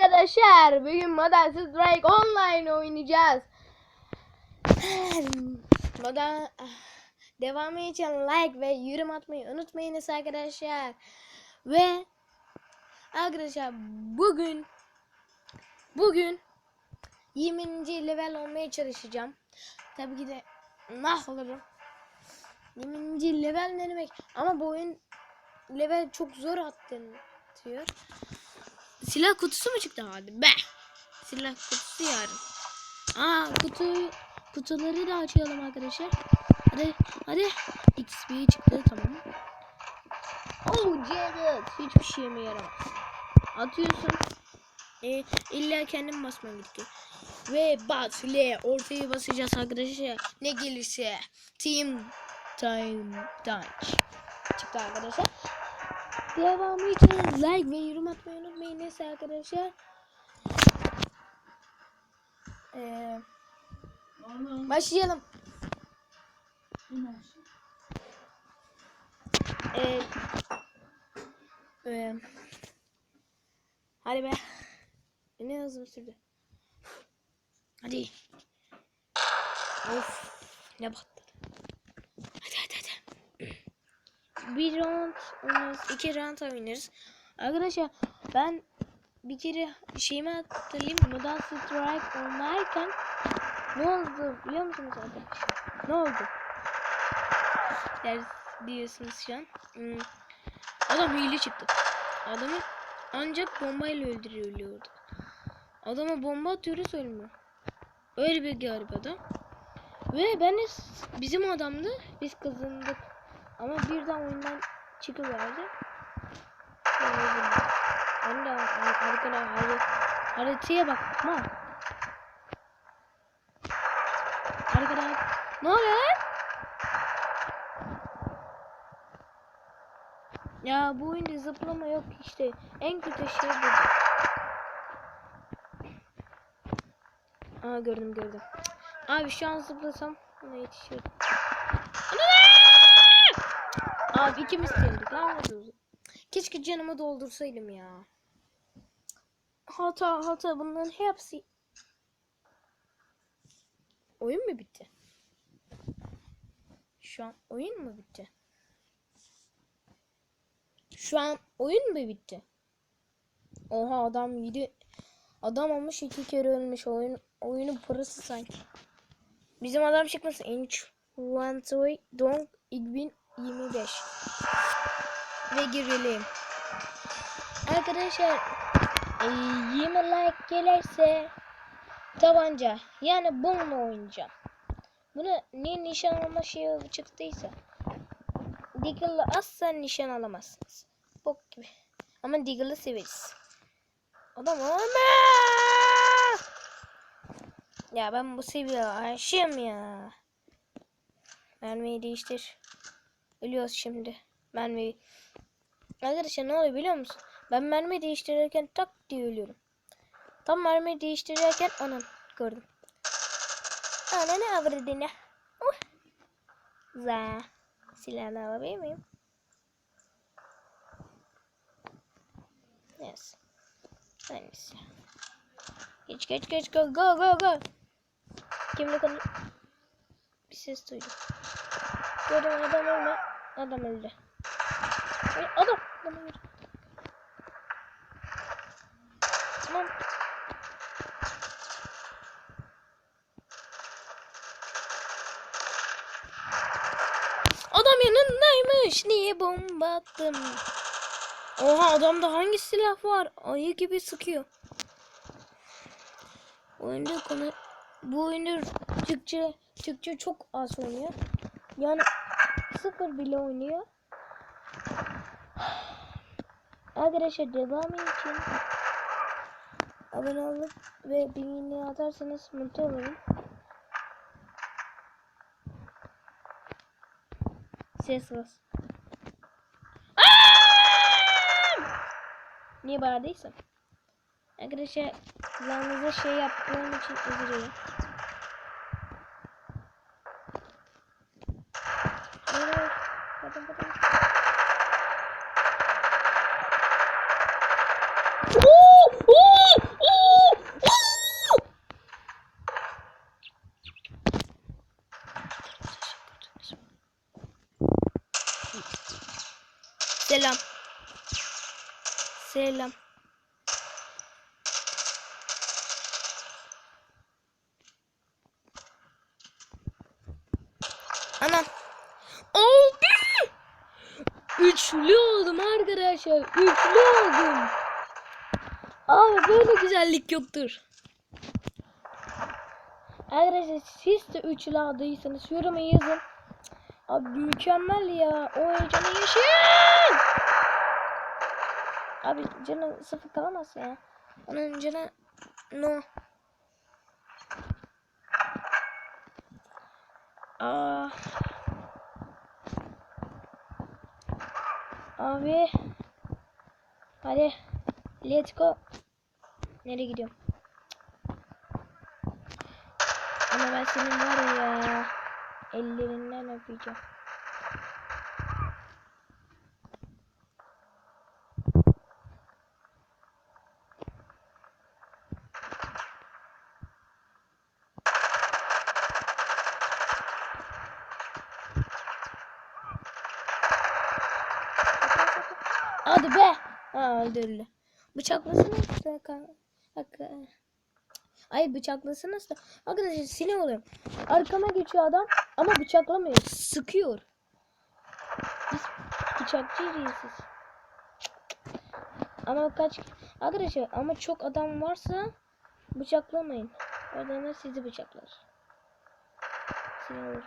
arkadaşlar. Bugün Modern Strike Online oynayacağız. Modern devamı için like ve yorum atmayı unutmayınız arkadaşlar. Ve arkadaşlar bugün bugün 20. level olmaya çalışacağım. Tabii ki de mahvolurum. 20. level ne demek? Ama bu oyun level çok zor atlatıyor. Silah kutusu mu çıktı hadi be? Silah kutusu yarın. Aa kutu kutuları da açalım arkadaşlar. Hadi hadi XP çıktı tamam. Oh Jared hiçbir şeyime yaramaz. Atıyorsun. E, illa kendim basmam gerekiyor. Ve bas L ortaya basacağız arkadaşlar. Ne gelirse Team Time Touch çıktı arkadaşlar. Devamı için like ve yorum atmayı unutmayın. Neyse arkadaşlar. Ee, başlayalım. Ee, e, hadi be. Ne hızlı sürdü. Hadi. Of. Ne battı. Hadi hadi hadi. Bir round oynarız. iki round oynarız. Arkadaşlar ben bir kere şeyimi hatırlayayım. Modern Strike oynarken ne oldu biliyor musunuz arkadaşlar? Ne oldu? Ders diyorsunuz şu an. Hmm. Adam hile çıktı. Adamı ancak bombayla öldürüyordu. Adama bomba atıyoruz ölmüyor. Öyle bir garip adam. Ve ben bizim adamdı. Biz kazandık. Ama birden oyundan çıkıverdi. Ar- arkada harita, haritaya bakma. Arkada ne oluyor lan? Ya bu oyunda zıplama yok işte. En kötü şey bu. Aa gördüm gördüm. Abi şu an zıplasam ona yetişiyorum. Abi ikimiz vurdu. Keşke canımı doldursaydım ya. Hata hata bunların hepsi. Oyun mu bitti? Şu an oyun mu bitti? Şu an oyun mu bitti? Oha adam yedi. Adam olmuş iki kere ölmüş oyun oyunun parası sanki. Bizim adam çıkmasın. Inventory Dong 2025 ve girelim. Arkadaşlar e, 20 like gelirse tabanca yani bununla oynayacağım. Bunu ne nişan alma şeyi çıktıysa Deagle'la asla nişan alamazsınız. Bok gibi. Ama Deagle'ı severiz. Adam ama ya ben bu seviyeye aşığım ya. Mermiyi değiştir. Ölüyoruz şimdi. Mermiyi. Arkadaşlar ne oluyor biliyor musun? Ben mermi değiştirirken tak diye ölüyorum. Tam mermi değiştirirken anam gördüm. Ananı avradını. Uh. Za. Silahını alabilir miyim? Yes. Neyse. Geç geç geç go go go go. Kimle konu? Bir ses duydum. Gördüm adam ölme. Adam öldü. Ay, adam. Adam öldü. Tamam. Adam yanındaymış. Niye bomba attım? Oha adamda hangi silah var? Ayı gibi sıkıyor. Oyunda konu bu oyunda Türkçe Türkçe çok az oynuyor. Yani sıfır bile oynuyor. Arkadaşlar devamı için abone olup ve bildirimleri atarsanız mutlu olurum. Ses bas. Niye bağırdıysam? Arkadaşlar kulağınıza şey yaptığım için özür dilerim. Selam. Selam. Anam. Oldu. Üçlü oldum arkadaşlar. Üçlü oldum. Abi böyle güzellik yoktur. Arkadaşlar siz de üçlü adaysanız yoruma yazın. Abi mükemmel ya. O heyecanı yaşayın. Abi canı sıfır kalamaz ya. Onun canı no. Aa. Abi. Hadi. Let's go. Nereye gidiyorum? Ama ben senin var. Ellerinden öpeceğim. Hadi be. Ha öldürüldü. Kan- Bak- Ay bıçaklasınız da. Arkadaşlar sinir oluyorum. Arkama geçiyor adam ama bıçaklamıyor. Sıkıyor. Biz bıçakçıyız siz. Ama kaç arkadaşlar ama çok adam varsa bıçaklamayın. Adamlar sizi bıçaklar. Sinir oluyorum.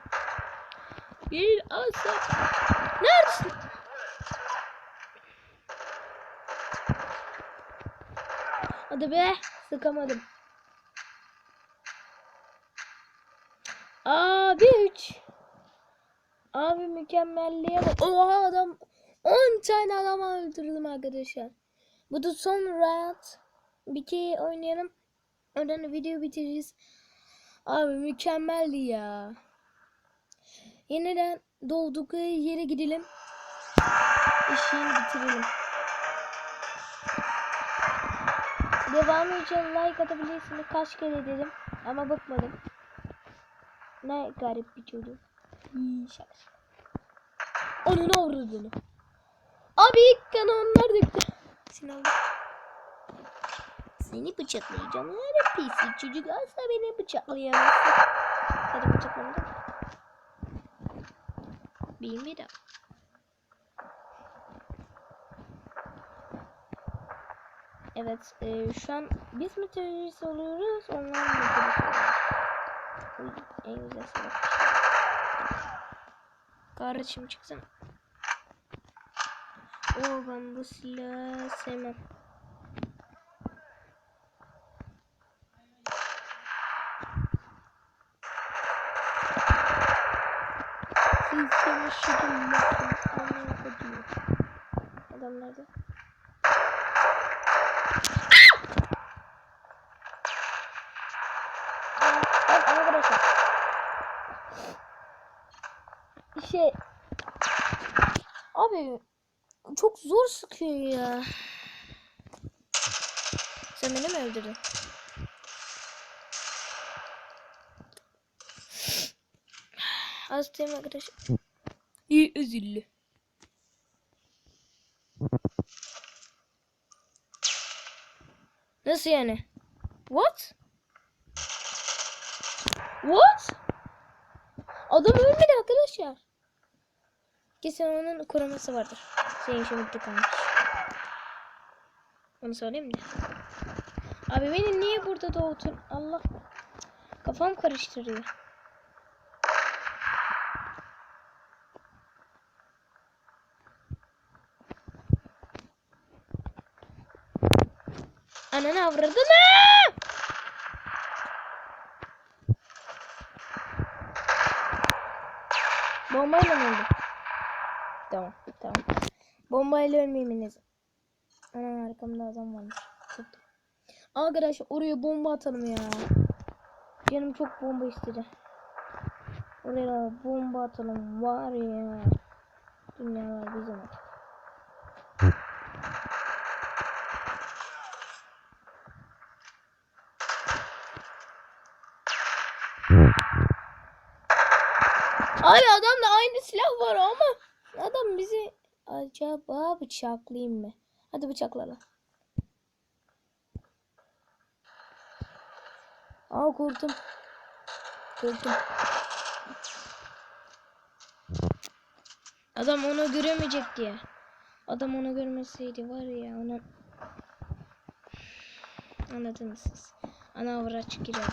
Bir asa. Neredesin? Hadi be. Sıkamadım. Abi 3. Abi mükemmelliğe bak. Oha adam 10 tane adam öldürdüm arkadaşlar. Bu da son round. Bir kere oynayalım. Oradan video bitiririz. Abi mükemmeldi ya. Yeniden doğduk yere gidelim. İşini bitirelim. Devamı için like atabilirsiniz. Kaç kere dedim ama bakmadım. Ne garip bir çocuk. İyi şaka. Onun avradını. Abi ilk kanı onlar döktü. Sinan. Seni bıçaklayacağım. Öyle pis çocuk. Asla beni bıçaklayamazsın. Hadi bıçaklamadım. Bilmiyorum. Evet, e, şu an biz mi terörist oluyoruz, onlar mı terörist en güzel silah. Kardeşim çıksana. Oo ben bu silahı sevmem. Siz konuşun bakın. Adam nerede? Şey Abi çok zor sıkıyor ya. Sen beni mi öldürdün? Hastayım arkadaşlar. İyi özürlü. Nasıl yani? What? What? Adam ölmedi arkadaşlar. Kesin onun koruması vardır. Senin için bitti kalmış. Onu söyleyeyim mi? Abi beni niye burada doğdun? Allah. Kafam karıştırıyor. Ananı avradını! Bombayla mı öldü? Tamam, tamam. Bombayla ölmeyeminiz. Ana arkamda adam varmış. Tuttum. Arkadaşlar oraya bomba atalım ya. Canım çok bomba istedi. Oraya bomba atalım var ya. Dünyalar bizim artık. Abi adamda aynı silah var ama adam bizi acaba bıçaklayayım mı? Hadi bıçakla lan. Aa korktum. Korktum. Adam onu göremeyecek diye. Adam onu görmeseydi var ya onu anladınız siz. Ana avraç girer.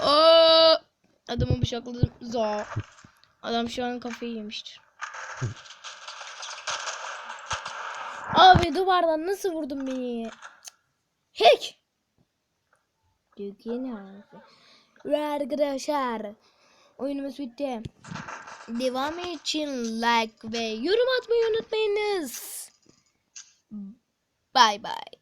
Aa! Adamı bıçakladım. Za. Adam şu an kafayı yemiştir. Abi duvardan nasıl vurdun beni? Hack! Dükkan abi. Ve arkadaşlar oyunumuz bitti. Devam için like ve yorum atmayı unutmayınız. Bye bye.